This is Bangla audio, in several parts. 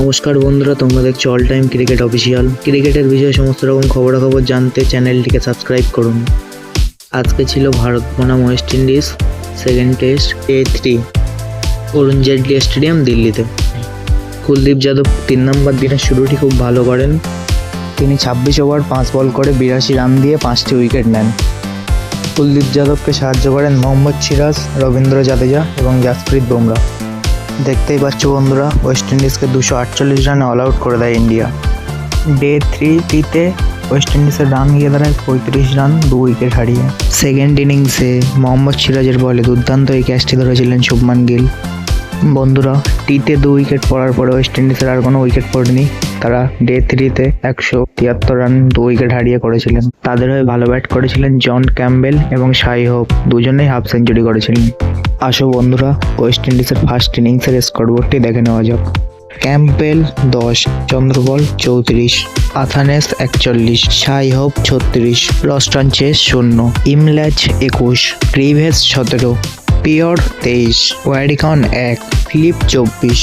নমস্কার বন্ধুরা, তোমরা দেখছ অল টাইম ক্রিকেট অফিসিয়াল ক্রিকেটের বিষয়ে সমস্ত রকম খবরাখবর জানতে চ্যানেলটিকে সাবস্ক্রাইব করুন। আজকে ছিল ভারত বনাম ওয়েস্ট ইন্ডিজ সেকেন্ড টেস্ট এ থ্রি অরুণ জেটলি স্টেডিয়াম দিল্লিতে। কুলদীপ যাদব তিন নম্বর দিনের শুরুটি খুব ভালো করেন। তিনি ছাব্বিশ ওভার পাঁচ বল করে বিরাশি রান দিয়ে পাঁচটি উইকেট নেন। কুলদীপ যাদবকে সাহায্য করেন মোহাম্মদ সিরাজ, রবীন্দ্র জাদেজা এবং জাসপ্রীত বুমরা। দেখতেই পাচ্ছ বন্ধুরা ওয়েস্ট ইন্ডিজকে দুশো আটচল্লিশ রানে অল আউট করে দেয় ইন্ডিয়া ডে থ্রিটিতে ওয়েস্ট ইন্ডিজের রান গিয়ে দাঁড়ায় পঁয়ত্রিশ রান দু উইকেট হারিয়ে। সেকেন্ড ইনিংসে মোহাম্মদ সিরাজের বলে দুর্দান্ত এই ক্যাচটি ধরেছিলেন শুভমান গিল। বন্ধুরা, টিতে দু উইকেট পড়ার পরে ওয়েস্ট ইন্ডিজের আর কোনো উইকেট পড়েনি। তারা ডে থ্রিতে একশো তিয়াত্তর রান দু উইকেট হারিয়ে করেছিলেন। তাদের হয়ে ভালো ব্যাট করেছিলেন জন ক্যাম্বেল এবং সাই হোপ দুজনেই হাফ সেঞ্চুরি করেছিলেন। আসো বন্ধুরা ওয়েস্ট ইন্ডিজের ফার্স্ট ইনিংসের স্কোরবোর্ডটি দেখে নেওয়া যাক। ক্যাম্পেল দশ, চন্দ্রবল চৌত্রিশ আথানেস একচল্লিশ সাই হোপ ছত্রিশ লস্টন চেস শূন্য ইমল্যাচ একুশ ক্রিভেস সতেরো পিওর তেইশ ওয়ারিকন এক ফিলিপ চব্বিশ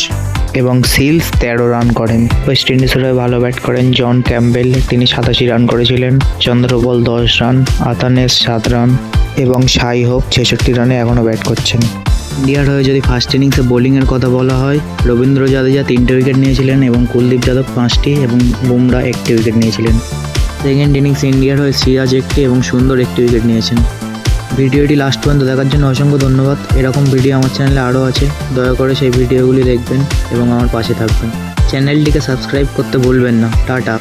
এবং সিলস তেরো রান করেন। ওয়েস্ট ইন্ডিজের হয়ে ভালো ব্যাট করেন জন ক্যাম্বেল তিনি সাতাশি রান করেছিলেন। চন্দ্রবল দশ রান আতানেস সাত রান এবং সাই হোপ ছেষট্টি রানে এখনও ব্যাট করছেন। ইন্ডিয়ার হয়ে যদি ফার্স্ট ইনিংসে বোলিংয়ের কথা বলা হয়, রবীন্দ্র জাদেজা তিনটে উইকেট নিয়েছিলেন এবং কুলদীপ যাদব পাঁচটি এবং বুমরা একটি উইকেট নিয়েছিলেন। সেকেন্ড ইনিংস ইন্ডিয়ার হয়ে সিরাজ একটি এবং সুন্দর একটি উইকেট নিয়েছেন। ভিডিওটি লাস্ট পর্যন্ত দেখার জন্য অসংখ্য ধন্যবাদ। এরকম ভিডিও আমার চ্যানেলে আরও আছে। দয়া করে সেই ভিডিওগুলি দেখবেন এবং আমার পাশে থাকবেন। চ্যানেলটিকে সাবস্ক্রাইব করতে ভুলবেন না। টাটা।